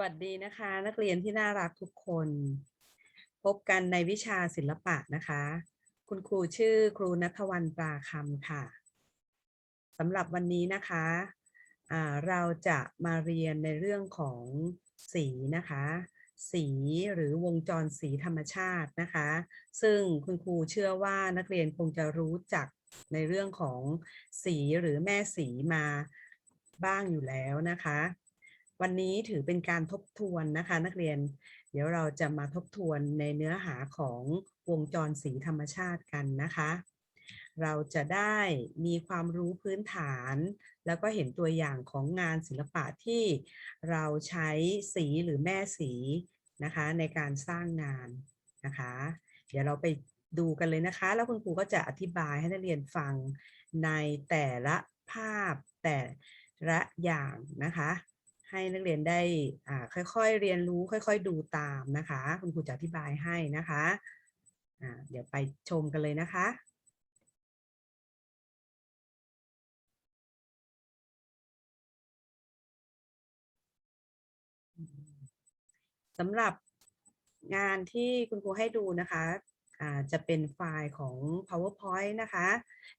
วัสดีนะคะ นักเรียนที่น่ารักทุกคน พบกันในวิชาศิลปะนะคะ คุณครูชื่อครูนัทวันปลาคำค่ะสำหรับวันนี้นะคะเราจะมาเรียนในเรื่องของสีนะคะ สีหรือวงจรสีธรรมชาตินะคะ ซึ่งคุณครูเชื่อว่านักเรียนคงจะรู้จักในเรื่องของสีหรือแม่สีมาบ้างอยู่แล้วนะคะ วันนี้ถือเป็นการทบทวนนะคะนักเรียน เดี๋ยวเราจะมาทบทวนในเนื้อหาของวงจรสีธรรมชาติกันนะคะ เราจะได้มีความรู้พื้นฐาน แล้วก็เห็นตัวอย่างของงานศิลปะที่เราใช้สีหรือแม่สีนะคะในการสร้างงานนะคะ เดี๋ยวเราไปดูกันเลยนะคะ แล้วคุณครูก็จะอธิบายให้นักเรียนฟังในแต่ละภาพแต่ละอย่างนะคะ ให้นักเรียนได้ค่อยๆเรียนรู้ค่อย ๆ ดูตามนะคะ คุณครูจะอธิบายให้นะคะอ่าเดี๋ยวไปชมกันเลยนะคะสำหรับงานที่คุณครูให้ดูนะคะจะเป็นไฟล์ของ PowerPoint นะคะ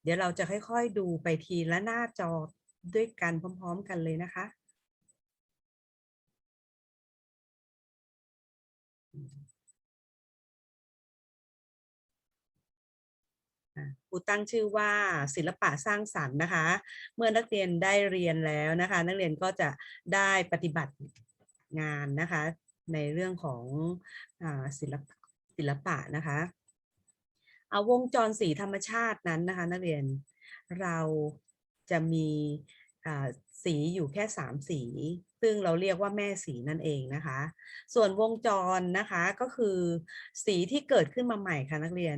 เดี๋ยวเราจะค่อยๆดูไปทีละหน้าจอด้วยกันพร้อม ๆ กันเลยนะคะ ครูตั้งชื่อว่าศิลปะสร้างสรรค์นะคะ เมื่อนักเรียนได้เรียนแล้วนะคะ นักเรียนก็จะได้ปฏิบัติงานนะคะ ในเรื่องของศิลปศิลปะนะคะเอาวงจรสีธรรมชาตินั้นนะคะ นักเรียนเราจะมีสีอยู่แค่สามสี ซึ่งเราเรียกว่าแม่สีนั่นเองนะคะ ส่วนวงจรนะคะก็คือสีที่เกิดขึ้นมาใหม่ค่ะนักเรียน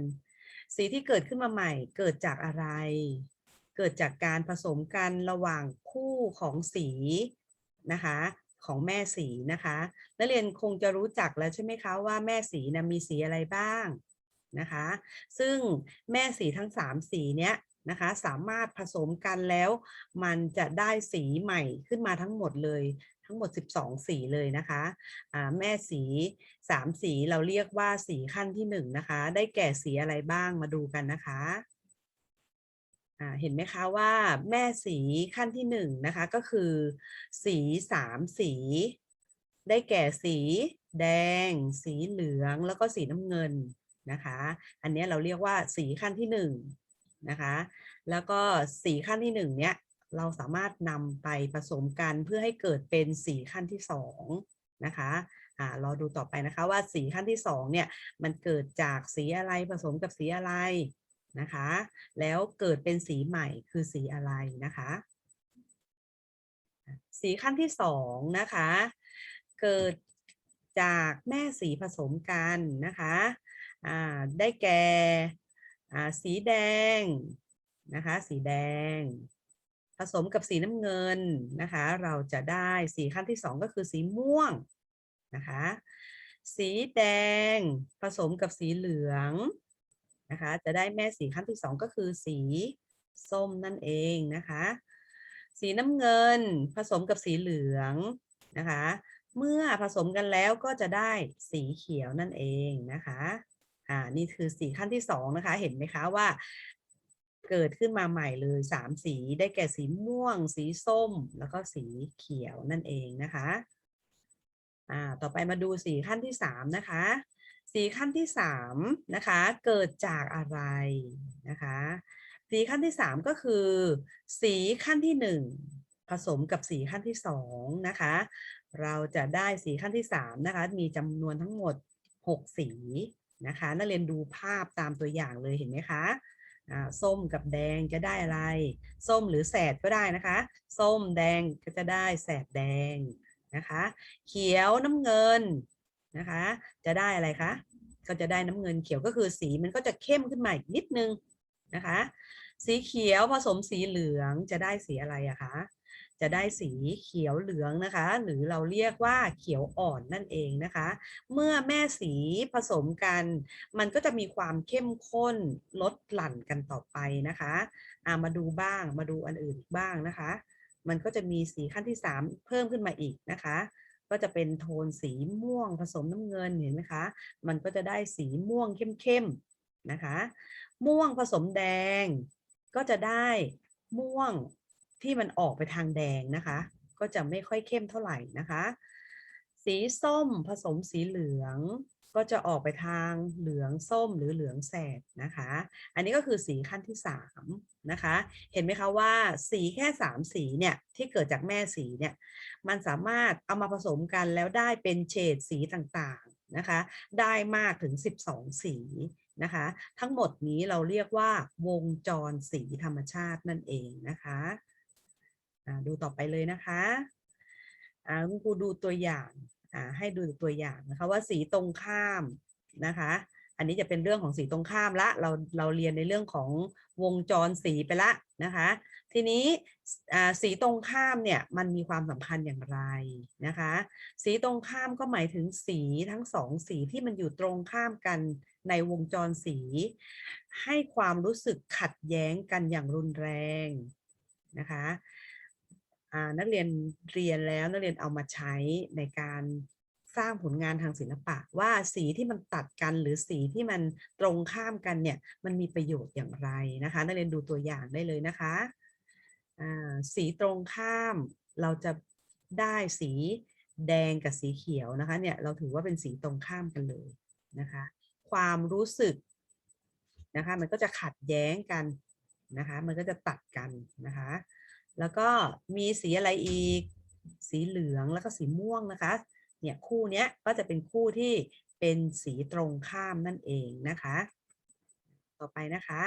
สีที่เกิดขึ้นมาใหม่เกิดจากอะไร เกิดจากการผสมกันระหว่างคู่ของสีนะคะของแม่สีนะคะนักเรียนคงจะรู้จักแล้วใช่ไหมคะว่าแม่สีนะมีสีอะไรบ้างนะคะ ซึ่งแม่สีทั้งสามสีเนี้ยนะคะสามารถผสมกันแล้ว มันจะได้สีใหม่ขึ้นมาทั้งหมดเลย ทั้งหมด 12 สีเลยนะคะแม่สีสามสีเราเรียกว่าสีขั้นที่หนึ่งนะคะ ได้แก่สีอะไรบ้างมาดูกันนะคะเห็นไหมคะว่าแม่สีขั้นที่หนึ่งนะคะก็คือ สีสามสี ได้แก่สีแดง สีเหลืองแล้วก็สีน้ำเงินนะคะ อันนี้เราเรียกว่าสีขั้นที่หนึ่งนะคะ แล้วก็สีขั้นที่หนึ่งเนี้ย เราสามารถนำไปผสมกันเพื่อให้เกิดเป็นสีขั้นที่สองนะคะอ่ารอดูต่อไปนะคะว่าสีขั้นที่สองเนี่ยมันเกิดจากสีอะไรผสมกับสีอะไรนะคะ แล้วเกิดเป็นสีใหม่คือสีอะไรนะคะ สีขั้นที่สองนะคะ เกิดจากแม่สีผสมกันนะคะอ่าได้แก่อ่าสีแดงนะคะ สีแดง ผสมกับสีน้ำเงินนะคะ เราจะได้สีขั้นที่สองก็คือสีม่วงนะคะ สีแดงผสมกับสีเหลืองนะคะ จะได้แม่สีขั้นที่สองก็คือสีส้มนั่นเองนะคะ สีน้ำเงินผสมกับสีเหลืองนะคะ เมื่อผสมกันแล้วก็จะได้สีเขียวนั่นเองนะคะอ่านี่คือสีขั้นที่สองนะคะ เห็นไหมคะว่า เกิดขึ้นมาใหม่เลยสามสีได้แก่สีม่วง สีส้ม แล้วก็สีเขียวนั่นเองนะคะอ่าต่อไปมาดูสีขั้นที่สามนะคะ สีขั้นที่สามนะคะ เกิดจากอะไรนะคะ สีขั้นที่สามก็คือ สีขั้นที่หนึ่งผสมกับสีขั้นที่สองนะคะ เราจะได้สีขั้นที่สามนะคะ มีจำนวนทั้งหมดหกสีนะคะ นักเรียนดูภาพตามตัวอย่างเลยเห็นไหมคะ ส้มกับแดงจะได้อะไร ส้มหรือแสดก็ได้นะคะ ส้มแดงก็จะได้แสดแดงนะคะ เขียวน้ำเงินนะคะ จะได้อะไรคะ ก็จะได้น้ำเงินเขียวก็คือสีมันก็จะเข้มขึ้นมาอีกนิดนึงนะคะ สีเขียวผสมสีเหลืองจะได้สีอะไรอะคะ จะได้สีเขียวเหลืองนะคะ หรือเราเรียกว่าเขียวอ่อนนั่นเองนะคะ เมื่อแม่สีผสมกัน มันก็จะมีความเข้มข้นลดหลั่นกันต่อไปนะคะามาดูบ้างมาดูอันอื่นอีกบ้างนะคะ มันก็จะมีสีขั้นที่ 3 เพิ่มขึ้นมาอีกนะคะก็จะเป็นโทนสีม่วงผสมน้ำเงินเห็นไหมคะ มันก็จะได้สีม่วงเข้มๆนะคะ ม่วงผสมแดง ก็จะได้ม่วง ที่มันออกไปทางแดงนะคะ ก็จะไม่ค่อยเข้มเท่าไหร่นะคะ สีส้มผสมสีเหลืองก็จะออกไปทางเหลืองส้มหรือเหลืองแสดนะคะ อันนี้ก็คือสีขั้นที่สามนะคะ เห็นไหมคะว่าสีแค่สามสีเนี่ยที่เกิดจากแม่สีเนี่ยมันสามารถเอามาผสมกันแล้วได้เป็นเฉดสีต่างๆนะคะ ได้มากถึง 12 สีนะคะ ทั้งหมดนี้เราเรียกว่าวงจรสีธรรมชาตินั่นเองนะคะ ดูต่อไปเลยนะคะอ่าคุณครูดูตัวอย่างอ่าให้ดูตัวอย่างนะคะว่าสีตรงข้ามนะคะ อันนี้จะเป็นเรื่องของสีตรงข้ามละ เราเราเรียนในเรื่องของวงจรสีไปละนะคะ ทีนี้อ่าสีตรงข้ามเนี่ยมันมีความสำคัญอย่างไรนะคะ สีตรงข้ามก็หมายถึงสีทั้งสองสีที่มันอยู่ตรงข้ามกันในวงจรสี ให้ความรู้สึกขัดแย้งกันอย่างรุนแรงนะคะ นักเรียนเรียนแล้วนักเรียนเอามาใช้ในการสร้างผลงานทางศิลปะ ว่าสีที่มันตัดกันหรือสีที่มันตรงข้ามกันเนี่ยมันมีประโยชน์อย่างไรนะคะนักเรียนดูตัวอย่างได้เลยนะคะสีตรงข้ามเราจะได้สีแดงกับสีเขียวนะคะเนี่ยเราถือว่าเป็นสีตรงข้ามกันเลยนะคะความรู้สึกนะคะมันก็จะขัดแย้งกันนะคะมันก็จะตัดกันนะคะ แล้วก็มีสีอะไรอีก สีเหลืองแล้วก็สีม่วงนะคะ เนี่ยคู่เนี้ยก็จะเป็นคู่ที่เป็นสีตรงข้ามนั่นเองนะคะ ต่อไปนะคะ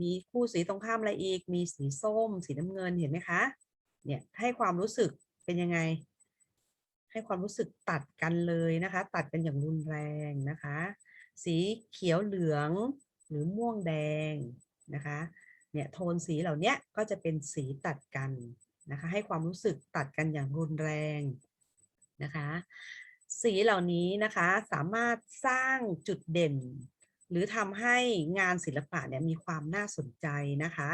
มีคู่สีตรงข้ามอะไรอีก มีสีส้ม สีน้ำเงินเห็นไหมคะ เนี่ยให้ความรู้สึกเป็นยังไง ให้ความรู้สึกตัดกันเลยนะคะ ตัดกันอย่างรุนแรงนะคะ สีเขียวเหลืองหรือม่วงแดงนะคะ เนี่ยโทนสีเหล่านี้ก็จะเป็นสีตัดกันนะคะ ให้ความรู้สึกตัดกันอย่างรุนแรงนะคะ สีเหล่านี้นะคะสามารถสร้างจุดเด่น หรือทำให้งานศิลปะเนี่ยมีความน่าสนใจนะคะ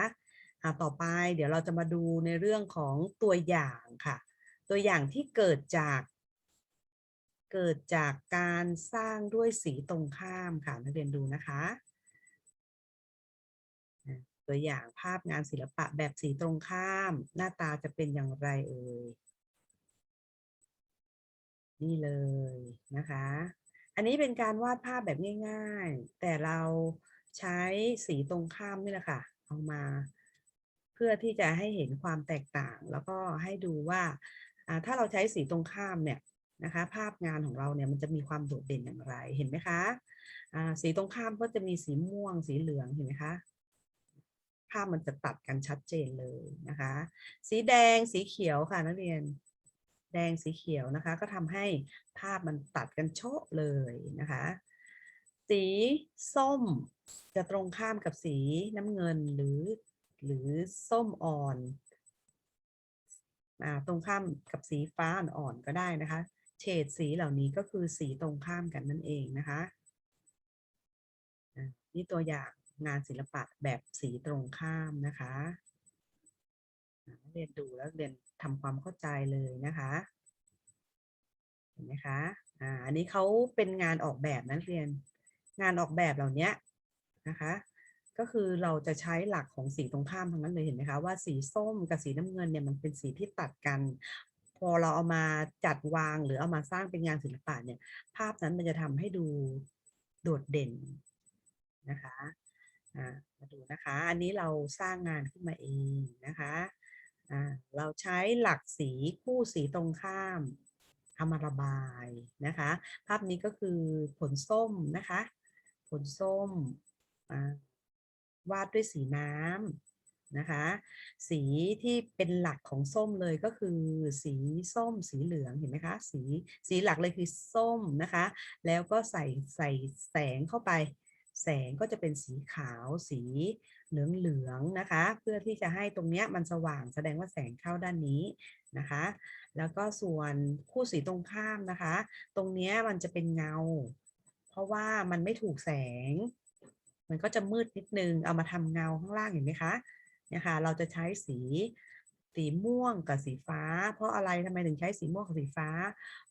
ต่อไปเดี๋ยวเราจะมาดูในเรื่องของตัวอย่างค่ะ ตัวอย่างที่เกิดจากเกิดจากการสร้างด้วยสีตรงข้ามค่ะนักเรียนดูนะคะ ตัวอย่างภาพงานศิลปะแบบสีตรงข้าม หน้าตาจะเป็นอย่างไรเอ่ยนี่เลยนะคะ อันนี้เป็นการวาดภาพแบบง่าย ๆ แต่เราใช้สีตรงข้ามนี่แหละค่ะ เอามา เพื่อที่จะให้เห็นความแตกต่าง แล้วก็ให้ดูว่า ถ้าเราใช้สีตรงข้ามเนี่ยนะคะ ภาพงานของเราเนี่ยมันจะมีความโดดเด่นอย่างไร เห็นไหมคะ สีตรงข้ามก็จะมีสีม่วง สีเหลือง เห็นไหมคะ ภาพมันจะตัดกันชัดเจนเลยนะคะ สีแดงสีเขียวค่ะนักเรียน แดงสีเขียวนะคะ ก็ทำให้ภาพมันตัดกันโชะเลยนะคะ สีส้มจะตรงข้ามกับสีน้ำเงินหรือหรือส้มอ่อนอตรงข้ามกับสีฟ้าอ่อนๆก็ได้นะคะ เฉดสีเหล่านี้ก็คือสีตรงข้ามกันนั่นเองนะคะนี่ตัวอย่าง งานศิลปะแบบสีตรงข้ามนะคะเรียนดูแล้วเรียนทำความเข้าใจเลยนะคะเห็นไหมคะอ่าอันนี้เขาเป็นงานออกแบบนักเรียน งานออกแบบเหล่านี้นะคะ ก็คือเราจะใช้หลักของสีตรงข้ามทั้งนั้นเลยเห็นไหมคะว่าสีส้มกับสีน้ำเงินเนี่ยมันเป็นสีที่ตัดกันพอเราเอามาจัดวางหรือเอามาสร้างเป็นงานศิลปะเนี่ย ภาพนั้นมันจะทำให้ดูโดดเด่นนะคะ มาดูนะคะ อันนี้เราสร้างงานขึ้นมาเองนะคะเราใช้หลักสีคู่สีตรงข้ามเอามาระบายนะคะ ภาพนี้ก็คือผลส้มนะคะ ผลส้มวาดด้วยสีน้ำนะคะ สีที่เป็นหลักของส้มเลยก็คือสีส้มสีเหลืองเห็นไหมคะ สีสีหลักเลยคือส้มนะคะ แล้วก็ใส่ใส่แสงเข้าไป แสงก็จะเป็นสีขาวสีเหลืองเหลืองนะคะ เพื่อที่จะให้ตรงเนี้ยมันสว่างแสดงว่าแสงเข้าด้านนี้นะคะ แล้วก็ส่วนคู่สีตรงข้ามนะคะ ตรงเนี้ยมันจะเป็นเงา เพราะว่ามันไม่ถูกแสง มันก็จะมืดนิดนึงเอามาทำเงาข้างล่างเห็นไหมคะเนี่ยค่ะเราจะใช้สีสีม่วงกับสีฟ้า เพราะอะไรทำไมถึงใช้สีม่วงกับสีฟ้า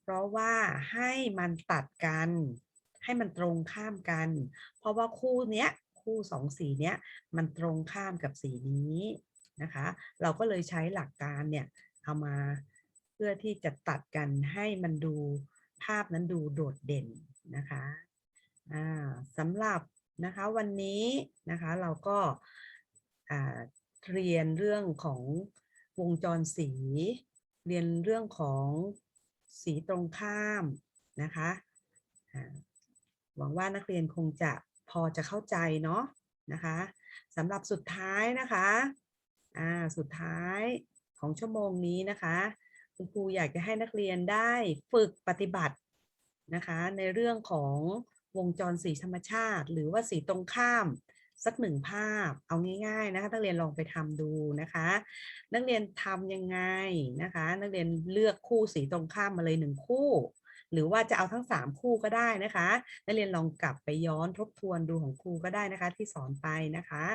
เพราะว่าให้มันตัดกัน ให้มันตรงข้ามกัน เพราะว่าคู่เนี้ยคู่สองสีเนี้ยมันตรงข้ามกับสีนี้นะคะ เราก็เลยใช้หลักการเนี่ยเอามาเพื่อที่จะตัดกันให้มันดูภาพนั้นดูโดดเด่นนะคะสำหรับนะคะวันนี้นะคะเราก็เรียนเรื่องของวงจรสี เรียนเรื่องของสีตรงข้ามนะคะ หวังว่านักเรียนคงจะพอจะเข้าใจเนาะนะคะสำหรับสุดท้ายนะคะอ่าสุดท้ายของชั่วโมงนี้นะคะคุณครูอยากจะให้นักเรียนได้ฝึกปฏิบัตินะคะในเรื่องของวงจรสีธรรมชาติ หรือว่าสีตรงข้ามสักหนึ่งภาพเอาง่ายๆนะคะนักเรียนลองไปทำดูนะคะ นักเรียนทำยังไงนะคะ นักเรียนเลือกคู่สีตรงข้ามมาเลยหนึ่งคู่ หรือว่าจะเอาทั้งสามคู่ก็ได้นะคะนักเรียนลองกลับไปย้อนทบทวนดูของครูก็ได้นะคะ ที่สอนไปนะคะ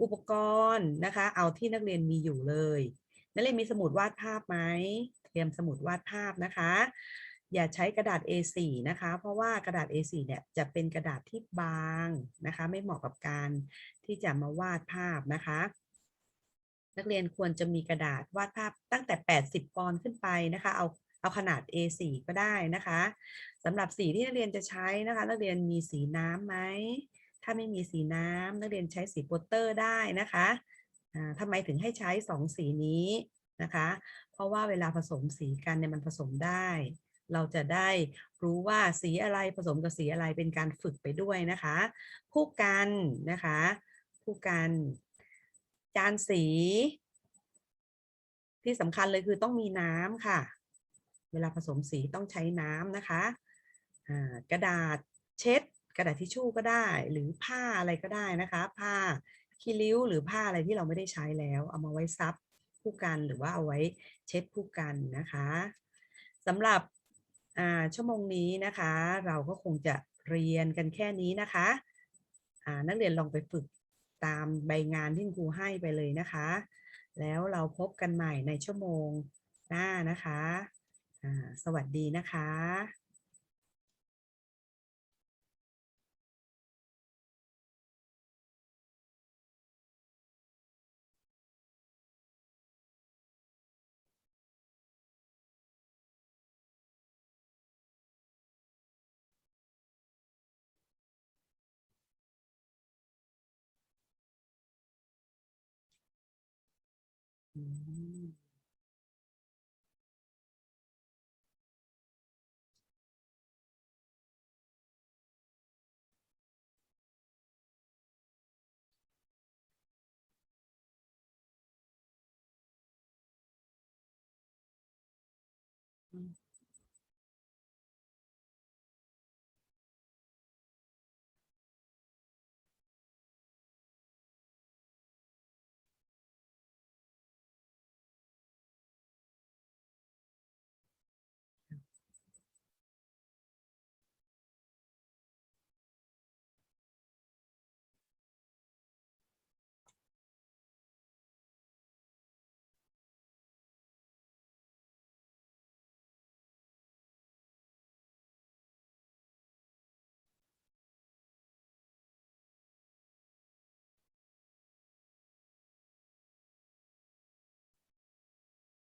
อุปกรณ์นะคะ เอาที่นักเรียนมีอยู่เลยนักเรียนมีสมุดวาดภาพไหมเตรียมสมุดวาดภาพนะคะ อย่าใช้กระดาษ A4 นะคะ เพราะว่ากระดาษ A4 เนี่ยจะเป็นกระดาษที่บางนะคะ ไม่เหมาะกับการที่จะมาวาดภาพนะคะนักเรียนควรจะมีกระดาษวาดภาพตั้งแต่ 80ปอนด์ขึ้นไปนะคะ เอา เอาขนาด A4 ก็ได้นะคะสำหรับสีที่นักเรียนจะใช้นะคะ นักเรียนมีสีน้ำไหมถ้าไม่มีสีน้ำนักเรียนใช้สีโปสเตอร์ได้นะคะอ่าทำไมถึงให้ใช้สองสีนี้นะคะ เพราะว่าเวลาผสมสีกันเนี่ยมันผสมได้ เราจะได้รู้ว่าสีอะไรผสมกับสีอะไรเป็นการฝึกไปด้วยนะคะผู้กันนะคะผู้กัน จานสี ที่สำคัญเลยคือต้องมีน้ำค่ะ เวลาผสมสีต้องใช้น้ำนะคะกระดาษเช็ด กระดาษทิชชู่ก็ได้ หรือผ้าอะไรก็ได้นะคะ ผ้าคีริ้วหรือผ้าอะไรที่เราไม่ได้ใช้แล้ว เอามาไว้ซับผู้กันหรือว่าเอาไว้เช็ดผู้กันนะคะสำหรับชั่วโมงนี้นะคะ เราก็คงจะเรียนกันแค่นี้นะคะนักเรียนลองไปฝึกตามใบงานที่ครูให้ไปเลยนะคะ แล้วเราพบกันใหม่ในชั่วโมงหน้านะคะ สวัสดีนะคะอืม ม